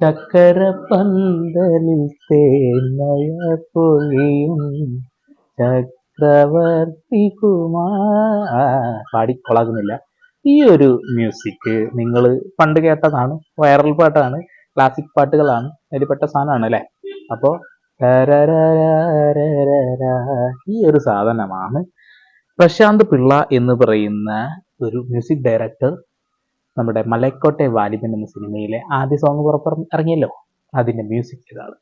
ചക്കര പന്തലിൽ തേന്മഴ പൊഴിയും ചക്രവർത്തി കുമാർ പാടി കൊളാകുന്നില്ല. ഈ ഒരു മ്യൂസിക് നിങ്ങൾ പണ്ട് കേട്ടതാണ് വൈറൽ പാട്ടാണ് ക്ലാസിക് പാട്ടുകളാണ് അതിൽപ്പെട്ട സാധനമാണ് അല്ലേ? അപ്പോൾ ഈ ഒരു സാധനമാണ് പ്രശാന്ത് പിള്ള എന്ന് പറയുന്ന ഒരു മ്യൂസിക് ഡയറക്ടർ നമ്മുടെ മലക്കോട്ടെ വാലിബൻ എന്ന സിനിമയിലെ ആദ്യ സോങ് പുറപ്പുറ ഇറങ്ങിയല്ലോ? അതിന്റെ മ്യൂസിക് ഇതാണ്.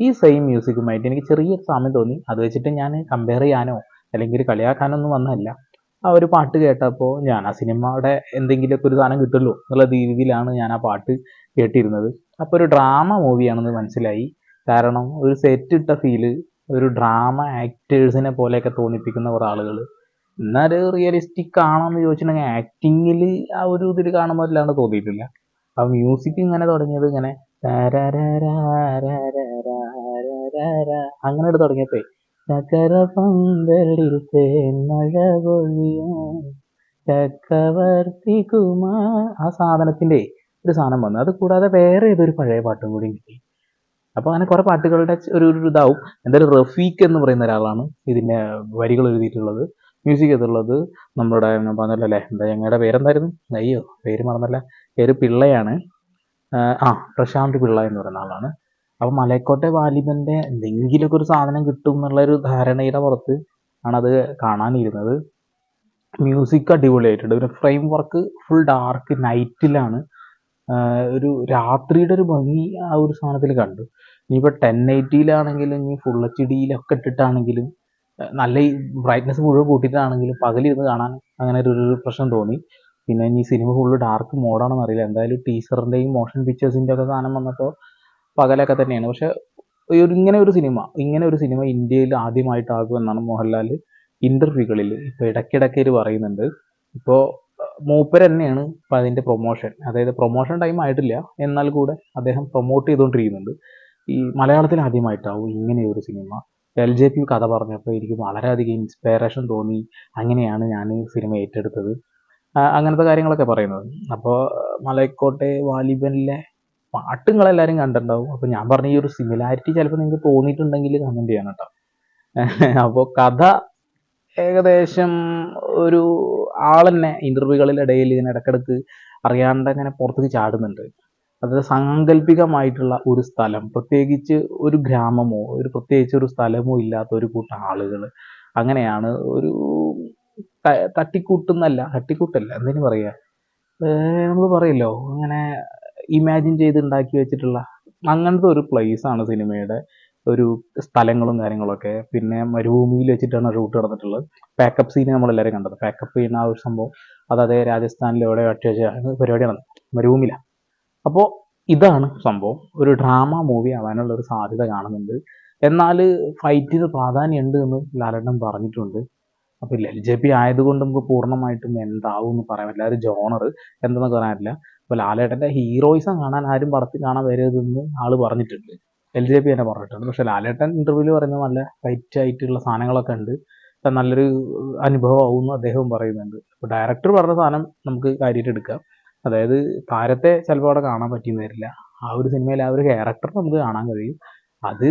ഈ സെയിം മ്യൂസിക്കുമായിട്ട് എനിക്ക് ചെറിയ സാമ്യം തോന്നി. അത് വെച്ചിട്ട് ഞാൻ കമ്പയർ ചെയ്യാനോ അല്ലെങ്കിൽ കളിയാക്കാനോ ഒന്നും വന്നതല്ല. ആ ഒരു പാട്ട് കേട്ടപ്പോൾ ഞാൻ ആ സിനിമയുടെ എന്തെങ്കിലുമൊക്കെ ഒരു സാധനം കിട്ടുമല്ലോ എന്നുള്ള രീതിയിലാണ് ഞാൻ ആ പാട്ട് കേട്ടിരുന്നത്. അപ്പോൾ ഒരു ഡ്രാമ മൂവിയാണെന്ന് മനസ്സിലായി. കാരണം ഒരു സെറ്റ് ഇട്ട ഫീൽ ഒരു ഡ്രാമ ആക്ടേഴ്സിനെ പോലെയൊക്കെ തോന്നിപ്പിക്കുന്ന കുറേ ആളുകൾ എന്നാൽ റിയലിസ്റ്റിക് ആണോന്ന് ചോദിച്ചിട്ടുണ്ടെങ്കിൽ ആക്ടിങ്ങിൽ ആ ഒരു ഇതിൽ കാണുമ്പോൾ അല്ലാണ്ട് തോന്നിയിട്ടില്ല. ആ മ്യൂസിക് ഇങ്ങനെ തുടങ്ങിയത് ഇങ്ങനെ അങ്ങനെ എടുത്ത് തുടങ്ങിയപ്പോ ചക്കര കുമാർ ആ സാധനത്തിന്റെ ഒരു സാധനം വന്നു. അത് കൂടാതെ വേറെ ഏതൊരു പഴയ പാട്ടും കൂടി കിട്ടി. അപ്പോൾ അങ്ങനെ കുറേ പാട്ടുകളുടെ ഒരു ഒരു ഇതാവും. എന്തായാലും റഫീഖ് എന്ന് പറയുന്ന ഒരാളാണ് ഇതിന്റെ വരികൾ എഴുതിയിട്ടുള്ളത്. മ്യൂസിക് ചെയ്തിട്ടുള്ളത് നമ്മളുടെ ഞാൻ പറഞ്ഞല്ലോ എന്താ ഞങ്ങളുടെ പേരെന്തായിരുന്നു? അയ്യോ പേര് മറന്നല്ല. പേര് പിള്ളയാണ്. ആ പ്രശാന്ത് പിള്ള എന്ന് പറയുന്ന ആളാണ്. അപ്പോൾ മലക്കോട്ടെ വാലിബന്റെ എന്തെങ്കിലുമൊക്കെ ഒരു സാധനം കിട്ടും എന്നുള്ളൊരു ധാരണയുടെ പുറത്ത് ആണത് കാണാനിരുന്നത്. മ്യൂസിക് അടിപൊളിയായിട്ടുണ്ട്. പിന്നെ ഫ്രെയിം വർക്ക് ഫുൾ ഡാർക്ക് നൈറ്റിലാണ് ഒരു രാത്രിയുടെ ഒരു ഭംഗി ആ ഒരു സാധനത്തിൽ കണ്ടു. ഇനിയിപ്പോൾ ടെൻ എയ്റ്റിയിലാണെങ്കിലും ഇനി ഫുൾ എച്ച് ഡിയിലൊക്കെ ഇട്ടിട്ടാണെങ്കിലും നല്ല ബ്രൈറ്റ്നസ് മുഴുവൻ കൂട്ടിയിട്ടാണെങ്കിലും പകലിരുന്ന് കാണാൻ അങ്ങനെ ഒരു പ്രശ്നം തോന്നി. പിന്നെ ഈ സിനിമ ഫുള്ള് ഡാർക്ക് മോഡാണെന്ന് അറിയില്ല. എന്തായാലും ടീച്ചറിന്റെയും മോഷൻ പിക്ചേഴ്സിന്റെ ഒക്കെ സാധനം വന്നപ്പോൾ പകലൊക്കെ തന്നെയാണ്. പക്ഷെ ഒരു ഇങ്ങനെ ഒരു സിനിമ ഇങ്ങനെ ഒരു സിനിമ ഇന്ത്യയിൽ ആദ്യമായിട്ടാകും എന്നാണ് മോഹൻലാൽ ഇന്റർവ്യൂകളിൽ ഇപ്പോൾ ഇടയ്ക്കിടയ്ക്ക് പറയുന്നുണ്ട്. ഇപ്പോൾ മൂപ്പർ തന്നെയാണ് ഇപ്പം അതിന്റെ പ്രൊമോഷൻ അതായത് പ്രൊമോഷൻ ടൈം ആയിട്ടില്ല. എന്നാൽ കൂടെ അദ്ദേഹം പ്രൊമോട്ട് ചെയ്തുകൊണ്ടിരിക്കുന്നുണ്ട് ഈ മലയാളത്തിൽ ആദ്യമായിട്ടാവും ഇങ്ങനെ ഒരു സിനിമ എൽ ജെ പി കഥ പറഞ്ഞപ്പോൾ എനിക്ക് വളരെയധികം ഇൻസ്പയറേഷൻ തോന്നി. അങ്ങനെയാണ് ഞാൻ ഈ സിനിമ ഏറ്റെടുത്തത് അങ്ങനത്തെ കാര്യങ്ങളൊക്കെ പറയുന്നത്. അപ്പോൾ മലയക്കോട്ടെ വാലിബനിലെ പാട്ടുകളെല്ലാവരും കണ്ടിട്ടുണ്ടാവും. അപ്പോൾ ഞാൻ പറഞ്ഞ ഈ ഒരു സിമിലാരിറ്റി ചിലപ്പോൾ നിങ്ങൾക്ക് തോന്നിയിട്ടുണ്ടെങ്കിൽ കമന്റ് ചെയ്യണം കേട്ടോ. അപ്പോൾ കഥ ഏകദേശം ഒരു ആളെന്നെ ഇന്റർവ്യൂകളിലിടയിൽ ഇങ്ങനെ ഇടക്കിടക്ക് അറിയാണ്ട് ഇങ്ങനെ പുറത്തേക്ക് ചാടുന്നുണ്ട്. അത് സാങ്കല്പികമായിട്ടുള്ള ഒരു സ്ഥലം പ്രത്യേകിച്ച് ഒരു ഗ്രാമമോ ഒരു പ്രത്യേകിച്ച് ഒരു സ്ഥലമോ ഇല്ലാത്ത ഒരു കൂട്ടം ആളുകൾ അങ്ങനെയാണ് ഒരു തട്ടിക്കൂട്ടുന്നല്ല തട്ടിക്കൂട്ടല്ല എന്തിനു പറയുക നമ്മൾ പറയല്ലോ അങ്ങനെ ഇമാജിൻ ചെയ്ത് ഉണ്ടാക്കി വെച്ചിട്ടുള്ള അങ്ങനത്തെ ഒരു പ്ലേസ് ആണ് സിനിമയുടെ ഒരു സ്ഥലങ്ങളും കാര്യങ്ങളൊക്കെ. പിന്നെ മരുഭൂമിയിൽ വെച്ചിട്ടാണ് ഷൂട്ട് നടന്നിട്ടുള്ളത്. പാക്കപ്പ് സീൻ നമ്മളെല്ലാവരും കണ്ടത്. പാക്കപ്പ് ചെയ്യുന്ന ആ ഒരു സംഭവം. അതായത് അതേ രാജസ്ഥാനിൽ എവിടെ ഒറ്റ പരിപാടി നടന്നത് മരുഭൂമിയിലാണ് അപ്പോൾ ഇതാണ് സംഭവം. ഒരു ഡ്രാമ മൂവി ആവാനുള്ള ഒരു സാധ്യത കാണുന്നുണ്ട്. എന്നാൽ ഫൈറ്റിന് പ്രാധാന്യമുണ്ട് എന്ന് ലാലണ്ണൻ പറഞ്ഞിട്ടുണ്ട്. അപ്പോൾ എൽ ജെ പി ആയതുകൊണ്ട് നമുക്ക് പൂർണമായിട്ടും എന്താവും എന്ന് പറയാൻ പറ്റില്ല. ഒരു ജോണർ എന്തെന്നൊക്കെ പറയാനില്ല അപ്പോൾ ലാലേട്ടന്റെ ഹീറോയിസം കാണാൻ ആരും പടത്തിൽ കാണാൻ വരരുതെന്ന് ആൾ പറഞ്ഞിട്ടുണ്ട്. എൽ ജെ പി തന്നെ പറഞ്ഞിട്ടുണ്ട്. പക്ഷേ ലാലേട്ടൻ ഇന്റർവ്യൂവിൽ പറയുന്നത് നല്ല ഫൈറ്റ് ആയിട്ടുള്ള സാധനങ്ങളൊക്കെ ഉണ്ട്. നല്ലൊരു അനുഭവമാവും എന്ന് അദ്ദേഹവും പറയുന്നുണ്ട്. അപ്പോൾ ഡയറക്ടർ പറഞ്ഞ സാധനം നമുക്ക് കാര്യമായിട്ട് എടുക്കാം. അതായത് താരത്തെ ചിലപ്പോൾ അവിടെ കാണാൻ പറ്റിയെന്ന് വരില്ല ആ ഒരു സിനിമയിൽ ആ ഒരു ക്യാരക്ടർ നമുക്ക് കാണാൻ കഴിയും. അത്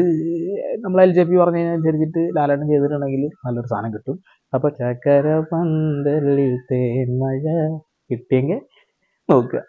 നമ്മൾ എൽ ജെ പി പറഞ്ഞതിനനുസരിച്ചിട്ട് ലാലേട്ടൻ ചെയ്തിട്ടുണ്ടെങ്കിൽ നല്ലൊരു സാധനം കിട്ടും. അപ്പോൾ ചക്കര പന്തലിൽ തേന്മഴ കിട്ടിയെങ്കിൽ നോക്കുക.